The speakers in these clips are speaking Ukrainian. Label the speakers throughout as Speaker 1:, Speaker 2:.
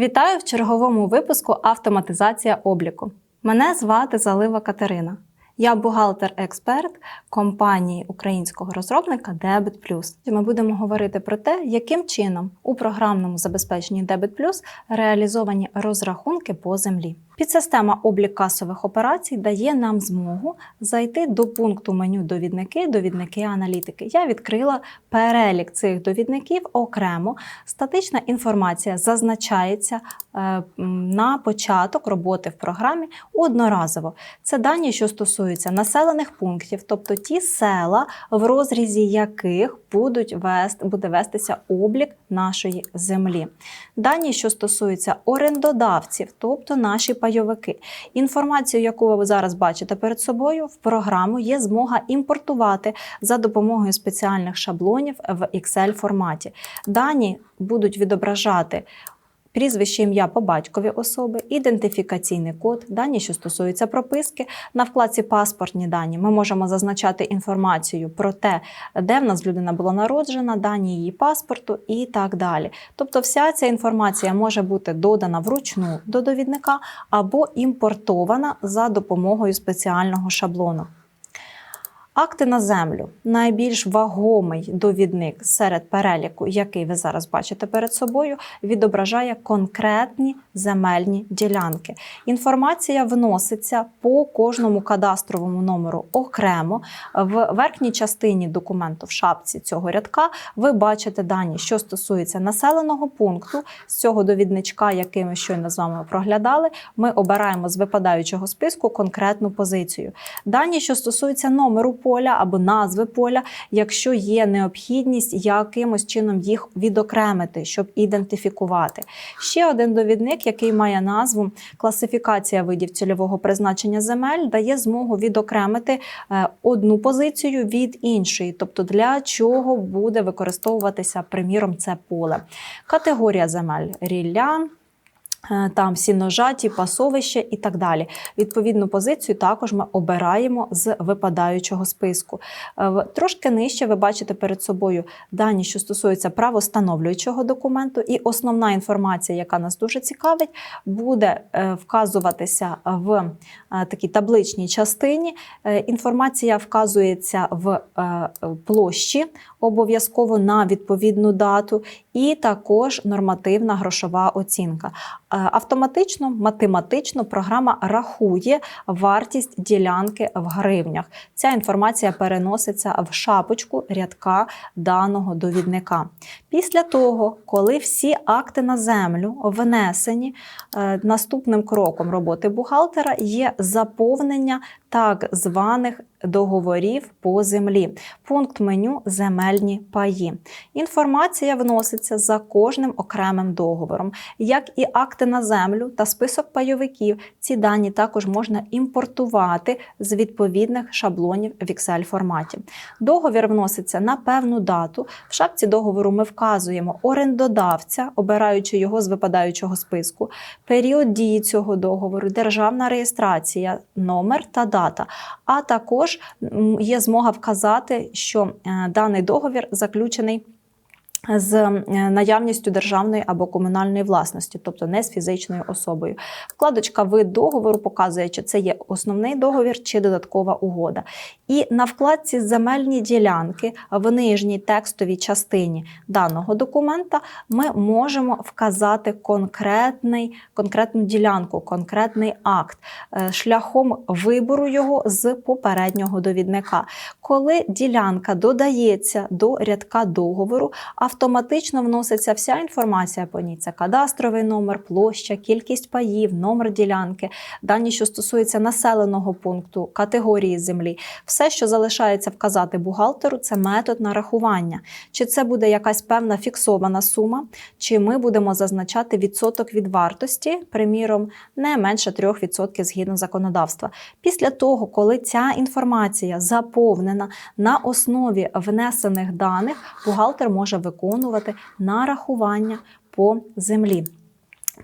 Speaker 1: Вітаю в черговому випуску Автоматизація обліку. Мене звати Залива Катерина. Я бухгалтер-експерт компанії українського розробника Debit Plus. Ми будемо говорити про те, яким чином у програмному забезпеченні Debit Plus реалізовані розрахунки по землі. Підсистема облік касових операцій дає нам змогу зайти до пункту меню довідники, довідники аналітики. Я відкрила перелік цих довідників окремо. Статична інформація зазначається е, на початок роботи в програмі одноразово. Це дані, що стосуються населених пунктів, тобто ті села, в розрізі яких будуть вести, буде вестися облік нашої землі. Дані, що стосуються орендодавців, тобто наші пайовики. Інформацію, яку ви зараз бачите перед собою, в програму є змога імпортувати за допомогою спеціальних шаблонів в Excel форматі. Дані будуть відображати. Прізвище ім'я по батькові особи, ідентифікаційний код, дані, що стосуються прописки. На вкладці Паспортні дані ми можемо зазначати інформацію про те, де в нас людина була народжена, дані її паспорту і так далі. Тобто, вся ця інформація може бути додана вручну до довідника або імпортована за допомогою спеціального шаблону. Акти на землю найбільш вагомий довідник серед переліку, який ви зараз бачите перед собою, відображає конкретні земельні ділянки. Інформація вноситься по кожному кадастровому номеру окремо. В верхній частині документу в шапці цього рядка ви бачите дані, що стосується населеного пункту з цього довідничка, який ми щойно з вами проглядали. Ми обираємо з випадаючого списку конкретну позицію. Дані, що стосуються номеру поля або назви поля, якщо є необхідність якимось чином їх відокремити, щоб ідентифікувати. Ще один довідник, який має назву класифікація видів цільового призначення земель, дає змогу відокремити е, одну позицію від іншої, тобто для чого буде використовуватися, приміром, це поле. Категорія земель рілля. Е, Там сіножаті, пасовище і так далі. Відповідну позицію також ми обираємо з випадаючого списку. Е, Трошки нижче ви бачите перед собою дані, що стосуються правостановлюючого документу, і основна інформація, яка нас дуже цікавить, буде е, вказуватися в такій табличній частині. Інформація вказується в площі, обов'язково на відповідну дату, і також нормативна грошова оцінка. Е, Автоматично, математично програма рахує вартість ділянки в гривнях. Ця інформація переноситься в шапочку рядка даного довідника. Після того, коли всі акти на землю внесені, е, наступним кроком роботи бухгалтера є заповнення так званих договорів по землі. Пункт меню земельні паї. Інформація вноситься за кожним окремим договором, як і акти на землю та список пайовиків. Ці дані також можна імпортувати з відповідних шаблонів в Excel форматі. Договір вноситься на певну дату. В шапці договору ми вказуємо орендодавця, обираючи його з випадаючого списку, період дії цього договору, державна реєстрація, номер та дата. А також м, є змога вказати, що е, даний договір заключений. З е, наявністю державної або комунальної власності, тобто не з фізичною особою. Вкладочка вид договору показує, чи це є основний договір чи додаткова угода. І на вкладці земельні ділянки в нижній текстовій частині даного документа ми можемо вказати конкретний, конкретну ділянку, конкретний акт е, шляхом вибору його з попереднього довідника. Коли ділянка додається до рядка договору, автоматично вноситься вся інформація по ній. Це кадастровий номер, площа, кількість паїв, номер ділянки, дані, що стосуються населеного пункту, категорії землі. Все, що залишається вказати бухгалтеру, це метод нарахування. Чи це буде якась певна фіксована сума, чи ми будемо зазначати відсоток від вартості, приміром, не менше 3% згідно законодавства. Після того, коли ця інформація заповнена на основі внесених даних, бухгалтер може виконувати нарахування по землі.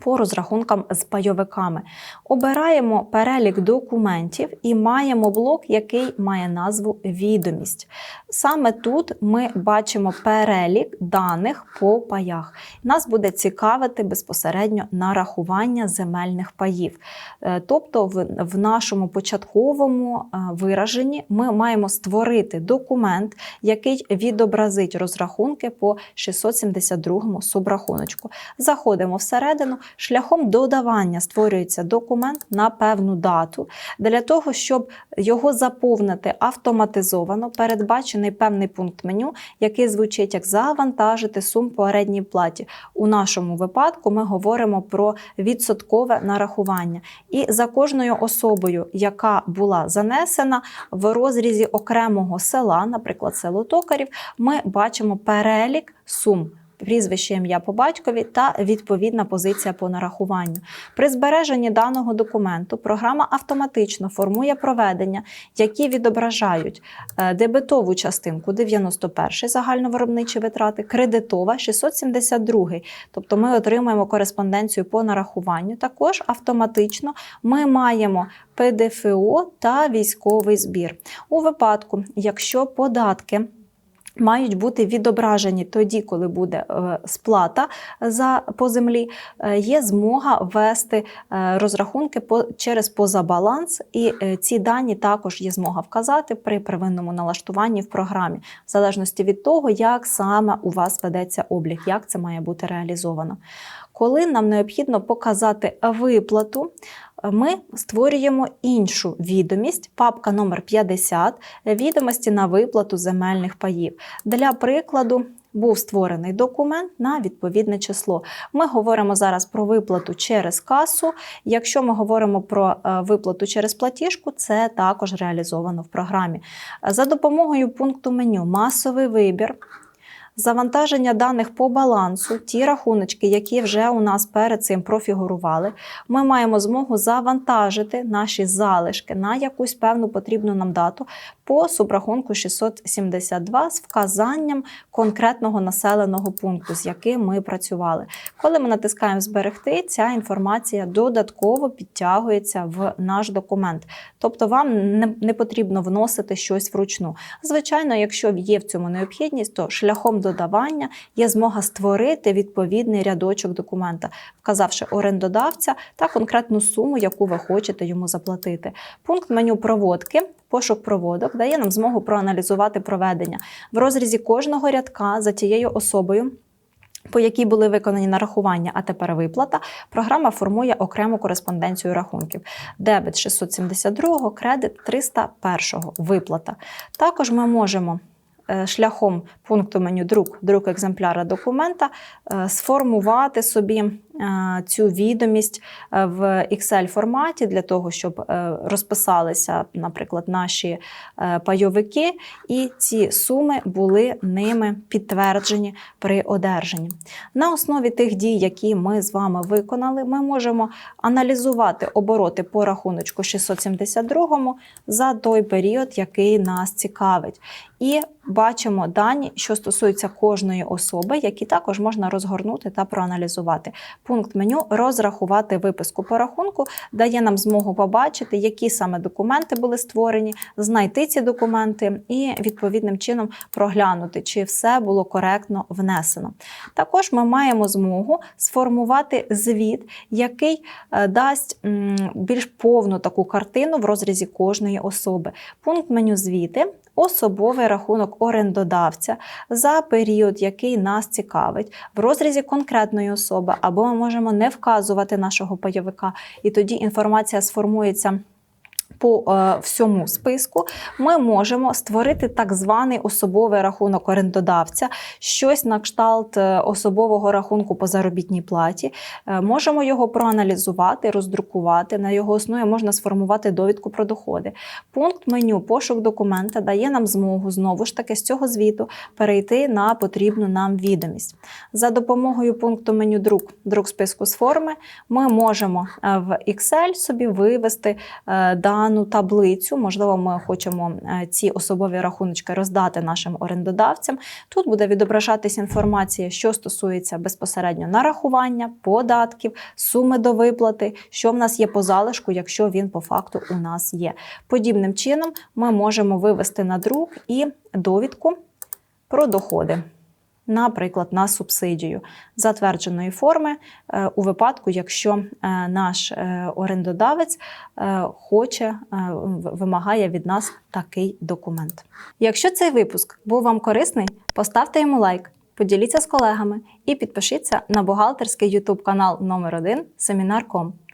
Speaker 1: По розрахункам з пайовиками. Обираємо перелік документів і маємо блок, який має назву відомість. Саме тут ми бачимо перелік даних по паях. Нас буде цікавити безпосередньо нарахування земельних паїв. Е, Тобто, в, нашому початковому е, вираженні ми маємо створити документ, який відобразить розрахунки по 672 субрахуночку. Заходимо всередину, шляхом додавання створюється документ на певну дату. Для того, щоб його заповнити автоматизовано, передбачений певний пункт меню, який звучить як завантажити сум по орендній платі. У нашому випадку ми говоримо про відсоткове нарахування. І за кожною особою, яка була занесена в розрізі окремого села, наприклад, село Токарів, ми бачимо перелік сум. Прізвище ім'я по батькові та відповідна позиція по нарахуванню. При збереженні даного документу програма автоматично формує проведення, які відображають е, дебетову частинку 91 загальновиробничі витрати, кредитова 672. Тобто ми отримуємо кореспонденцію по нарахуванню. Також автоматично ми маємо ПДФО та військовий збір. У випадку, якщо податки Мають бути відображені тоді, коли буде е, сплата за по землі, е, є змога ввести е, розрахунки по через позабаланс, і е, ці дані також є змога вказати при первинному налаштуванні в програмі, в залежності від того, як саме у вас ведеться облік, як це має бути реалізовано. Коли нам необхідно показати виплату, ми створюємо іншу відомість, папка номер 50 відомості на виплату земельних паїв. Для прикладу. Був створений документ на відповідне число. Ми говоримо зараз про виплату через касу. Якщо ми говоримо про е, виплату через платіжку, це також реалізовано в програмі. За допомогою пункту меню Масовий вибір завантаження даних по балансу, ті рахуночки, які вже у нас перед цим профігурували, ми маємо змогу завантажити наші залишки на якусь певну потрібну нам дату по субрахунку 672 з вказанням конкретного населеного пункту, з яким ми працювали. Коли ми натискаємо Зберегти, ця інформація додатково підтягується в наш документ. Тобто вам не, потрібно вносити щось вручну. Звичайно, якщо є в цьому необхідність, то шляхом додавання є змога створити відповідний рядочок документа, вказавши орендодавця та конкретну суму, яку ви хочете йому заплатити. Пункт меню проводки. Пошук проводок дає нам змогу проаналізувати проведення в розрізі кожного рядка за тією особою. По якій були виконані нарахування, а тепер виплата, програма формує окрему кореспонденцію рахунків. Дебет 672, кредит 301, виплата. Також ми можемо шляхом пункту меню друк, друк екземпляра документа е, сформувати собі е, цю відомість е, в Excel форматі для того, щоб е, розписалися, наприклад, наші е, пайовики, і ці суми були ними підтверджені при одержанні. На основі тих дій, які ми з вами виконали, ми можемо аналізувати обороти по рахуночку 672 за той період, який нас цікавить. І бачимо дані, що стосуються кожної особи, які також можна розгорнути та проаналізувати. Пункт меню розрахувати виписку по рахунку дає нам змогу побачити, які саме документи були створені, знайти ці документи і відповідним чином проглянути, чи все було коректно внесено. Також ми маємо змогу сформувати звіт, який е, дасть більш повну таку картину в розрізі кожної особи. Пункт меню звіти. Особовий рахунок орендодавця за період, який нас цікавить, в розрізі конкретної особи, або ми можемо не вказувати нашого пайовика, і тоді інформація сформується. По е, всьому списку ми можемо створити так званий особовий рахунок орендодавця, щось на кшталт е, особового рахунку по заробітній платі. Е, можемо його проаналізувати, роздрукувати. На його основі можна сформувати довідку про доходи. Пункт меню пошук документа дає нам змогу знову ж таки з цього звіту перейти на потрібну нам відомість. За допомогою пункту меню друк, друк списку з форми, ми можемо е, в Excel собі вивести е, дані дану таблицю. Можливо, ми хочемо е, ці особові рахуночки роздати нашим орендодавцям. Тут буде відображатись інформація, що стосується безпосередньо нарахування, податків, суми до виплати, що в нас є по залишку, якщо він по факту у нас є. Подібним чином ми можемо вивести на друк і довідку про доходи. Наприклад, на субсидію затвердженої форми е, у випадку, якщо е, наш е, орендодавець хоче, вимагає від нас такий документ. Якщо цей випуск був вам корисний, поставте йому лайк, поділіться з колегами і підпишіться на бухгалтерський YouTube канал номер 1 Семінар.ком,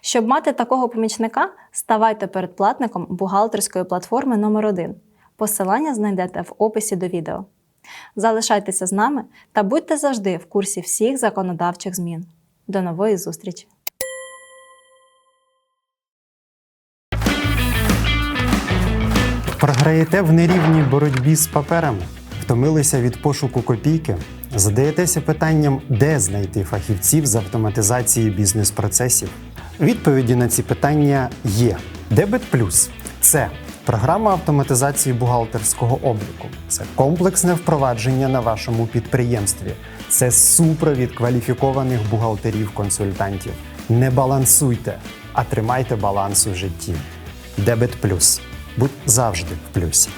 Speaker 1: Щоб мати такого помічника, ставайте передплатником бухгалтерської платформи номер 1 Посилання знайдете в описі до відео. Залишайтеся з нами та будьте завжди в курсі всіх законодавчих змін. До нової зустрічі!
Speaker 2: Програєте в нерівній боротьбі з паперами, втомилися від пошуку копійки, задаєтеся питанням, де знайти фахівців з автоматизації бізнес-процесів. Відповіді на ці питання є. Дебет Плюс це програма автоматизації бухгалтерського обліку, це комплексне впровадження на вашому підприємстві, це супровід кваліфікованих бухгалтерів-консультантів. Не балансуйте, а тримайте баланс у житті. Дебет Плюс. Будь завжди в плюсі.